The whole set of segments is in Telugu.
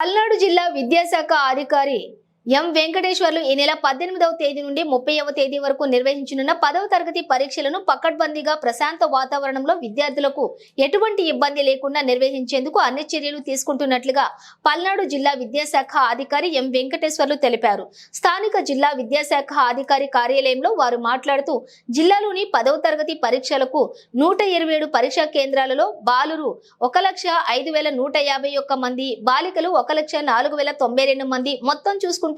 పల్నాడు జిల్లా విద్యాశాఖ అధికారి ఎం వెంకటేశ్వర్లు ఈ నెల పద్దెనిమిదవ తేదీ నుండి ముప్పైవ తేదీ వరకు నిర్వహించనున్న పదవ తరగతి పరీక్షలను పకడ్బందీగా ప్రశాంత వాతావరణంలో విద్యార్థులకు ఎటువంటి ఇబ్బంది లేకుండా నిర్వహించేందుకు అన్ని చర్యలు తీసుకుంటున్నట్లుగా పల్నాడు జిల్లా విద్యాశాఖ అధికారి ఎం వెంకటేశ్వర్లు తెలిపారు. స్థానిక జిల్లా విద్యాశాఖ అధికారి కార్యాలయంలో వారు మాట్లాడుతూ జిల్లాలోని పదవ తరగతి పరీక్షలకు నూట ఇరవై ఏడు పరీక్షా కేంద్రాలలో బాలురు ఒక లక్ష ఐదు వేల నూట యాభై ఒక్క మంది బాలికలు ఒక లక్ష నాలుగు వేల తొంభై రెండు మంది. మొత్తం చూసుకుంటే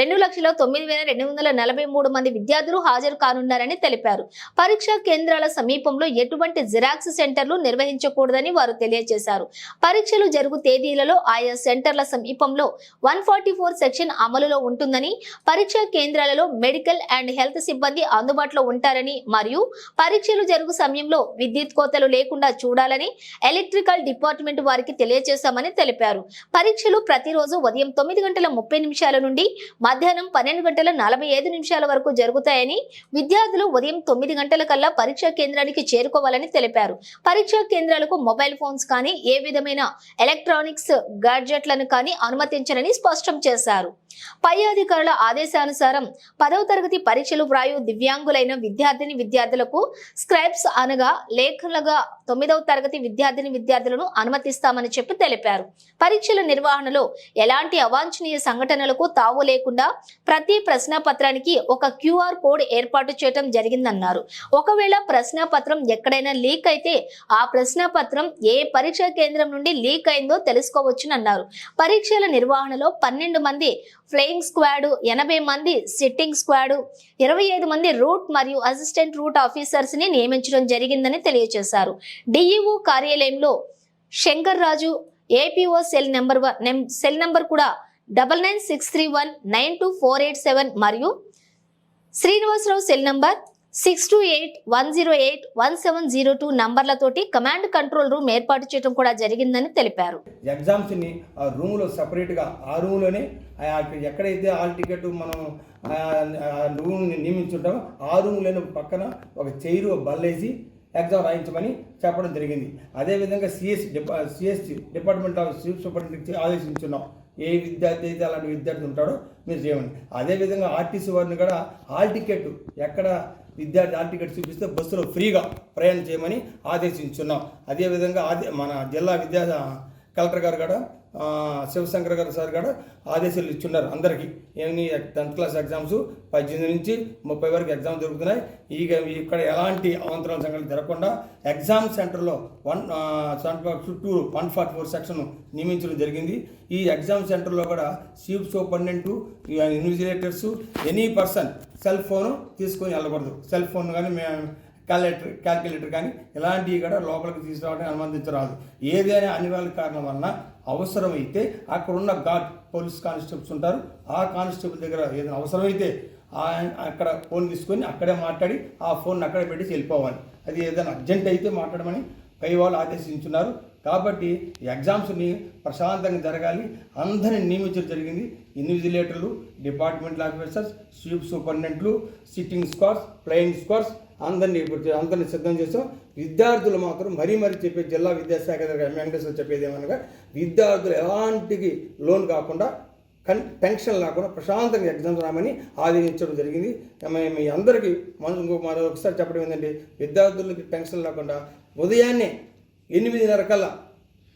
రెండు లక్షల తొమ్మిది వేల రెండు వందల నలభై మూడు మంది విద్యార్థులు హాజరు కానున్నారని తెలిపారు. పరీక్షా కేంద్రాల సమీపంలో ఎటువంటి జిరాక్స్ సెంటర్లు నిర్వహించకూడదని వారు తెలియజేశారు. పరీక్షలు జరుగు తేదీలలో ఆయా సెంటర్ల సమీపంలో వన్ ఫార్టీ ఫోర్ సెక్షన్ అమలులో ఉంటుందని పరీక్షా కేంద్రాలలో మెడికల్ అండ్ హెల్త్ సిబ్బంది అందుబాటులో ఉంటారని మరియు పరీక్షలు జరుగు సమయంలో విద్యుత్ కోతలు లేకుండా చూడాలని ఎలక్ట్రికల్ డిపార్ట్మెంట్ వారికి తెలియజేశామని తెలిపారు. పరీక్షలు ప్రతిరోజు ఉదయం తొమ్మిది గంటల ముప్పై నిమిషాల నుండి మధ్యాహ్నం పన్నెండు గంటల నలభై ఐదు నిమిషాల వరకు జరుగుతాయని విద్యార్థులు ఉదయం తొమ్మిది గంటల కల్లా పరీక్షా కేంద్రానికి చేరుకోవాలని తెలిపారు. పరీక్షా కేంద్రాలకు మొబైల్ ఫోన్స్ కానీ ఏ విధమైన ఎలక్ట్రానిక్స్ గాడ్జెట్లను కానీ అనుమతించరని స్పష్టం చేశారు. పై అధికారుల ఆదేశానుసారం పదవ తరగతి పరీక్షలు వ్రాయు దివ్యాంగులైన విద్యార్థిని విద్యార్థులకు స్క్రైబ్స్ అనగా లేఖలుగా తొమ్మిదవ తరగతి విద్యార్థిని విద్యార్థులను అనుమతిస్తామని చెప్పి తెలిపారు. పరీక్షల నిర్వహణలో ఎలాంటి అవాంఛనీయ సంఘటనలకు తావు లేకుండా ప్రతి ప్రశ్న పత్రానికి ఒక క్యూఆర్ కోడ్ ఏర్పాటు చేయడం జరిగిందన్నారు. ఒకవేళ ప్రశ్న పత్రం ఎక్కడైనా లీక్ అయితే ఆ ప్రశ్న పత్రం ఏ పరీక్షా కేంద్రం నుండి లీక్ అయిందో తెలుసుకోవచ్చునన్నారు. పరీక్షల నిర్వహణలో పన్నెండు మంది ఫ్లయింగ్ స్క్వాడ్ ఎనభై మంది సిట్టింగ్ స్క్వాడ్ ఇరవై ఐదు మంది రూట్ మరియు అసిస్టెంట్ రూట్ ఆఫీసర్స్ని నియమించడం జరిగిందని తెలియజేశారు. డిఈఓ కార్యాలయంలో Shankar Raju APO cell number cell number కూడా double nine six three one nine two four eight seven మరియు Srinivasarao cell number six two eight one zero eight one seven zero two నంబర్లతోటి command control room ఏర్పాటు చేయడం కూడా జరిగిందని తెలిపారు. ఎగ్జామ్స్ని ఆ రూమ్లో సపరేట్గా ఆ రూమ్లోనే ఎక్కడైతే హాల్ టికెట్ మనం రూమ్ రూమ్ని నియమించుంటామో ఆ రూమ్లోనే పక్కన ఒక చైరు బల్లేసి ఎగ్జామ్ రాయించమని చెప్పడం జరిగింది. అదేవిధంగా CS డిపా CSC department of chief super ఆదేశించున్నాం. ఏ విద్యార్థి అయితే అలాంటి విద్యార్థి ఉంటాడో మీరు చేయండి అదేవిధంగా ఆర్టీసీ వారిని కూడా హాల్ టికెట్ ఎక్కడ విద్యార్థి హాల్ టికెట్ చూపిస్తే బస్సులో ఫ్రీగా ప్రయాణం చేయమని ఆదేశించున్నాం. అదేవిధంగా ఆదే మన జిల్లా విద్యా కలెక్టర్ గారు కూడా శివశంకర్ గారు సార్ కూడా ఆదేశాలు ఇచ్చున్నారు అందరికీ. ఏమి టెన్త్ క్లాస్ ఎగ్జామ్స్? పద్దెనిమిది నుంచి ముప్పై వరకు ఎగ్జామ్ జరుగుతున్నాయి ఇక ఇక్కడ ఎలాంటి అవంతరాల సంఘటనలు జరగకుండా ఎగ్జామ్ సెంటర్లో వన్ ఆ, చుట్టూ వన్ ఫార్టీ ఫోర్ సెక్షన్ నియమించడం జరిగింది. ఈ ఎగ్జామ్ సెంటర్లో కూడా chief superintendent invigilators any person cell phone తీసుకొని వెళ్ళకూడదు. సెల్ ఫోన్ కానీ మేము క్యాలిక్యులేటర్ క్యాల్కులేటర్ కానీ ఇలాంటివి కూడా లోపలికి తీసుకురావడానికి అనుమతించరాదు. ఏదైనా అనివార్య కారణం వలన అవసరమైతే అక్కడ ఉన్న గార్డ్ పోలీస్ కానిస్టేబుల్స్ ఉంటారు. ఆ కానిస్టేబుల్ దగ్గర ఏదైనా అవసరమైతే ఆ- అక్కడ ఫోన్ తీసుకొని అక్కడే మాట్లాడి ఆ ఫోన్ అక్కడే పెట్టి వెళ్ళిపోవాలి. అది ఏదైనా అర్జెంట్ అయితే మాట్లాడమని పై వాళ్ళు ఆదేశించున్నారు. కాబట్టి ఎగ్జామ్స్ని ప్రశాంతంగా జరగాలి. అందరిని నియమించడం జరిగింది. ఇన్విజిలేటర్లు డిపార్ట్మెంటల్ ఆఫీసర్స్ స్వీప్ సూపరింటెండెంట్లు సిట్టింగ్ స్క్వాడ్స్ ప్లేయింగ్ స్క్వాడ్స్ అందరినీ ఇప్పుడు అందరినీ సిద్ధం చేసాం విద్యార్థులు మాత్రం మరీ మరీ చెప్పే జిల్లా విద్యాశాఖ దగ్గర వెంకటేశ్వర చెప్పేది ఏమనగా విద్యార్థులు ఎలాంటికి లోన్ కాకుండా కన్ టెన్షన్ లేకుండా ప్రశాంతంగా ఎగ్జామ్స్ రామని ఆదేశించడం జరిగింది. మీ- అందరికీ మనం మరో ఒకసారి చెప్పడం ఏంటంటే విద్యార్థులకి టెన్షన్ లేకుండా ఉదయాన్నే ఎనిమిదిన్నర రకాల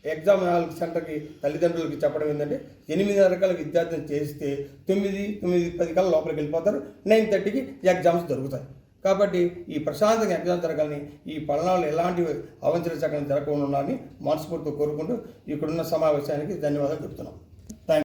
ఎగ్జామ్ హాల్ సెంటర్కి తల్లిదండ్రులకి చెప్పడం ఏంటంటే ఎనిమిది రకాల విద్యార్థులు చేస్తే తొమ్మిది తొమ్మిది పది కల్లా లోపలికి వెళ్ళిపోతారు నైన్ థర్టీకి ఎగ్జామ్స్ దొరుకుతాయి. కాబట్టి ఈ ప్రశాంతంగా ఎగ్జామ్ జరగాలని ఈ పల్నాళ్ళు ఎలాంటి అవంచన చక్కని జరగకుండా ఉండాలని మనస్ఫూర్తితో కోరుకుంటూ ఇక్కడున్న సమావేశానికి ధన్యవాదాలు చెప్తున్నాం.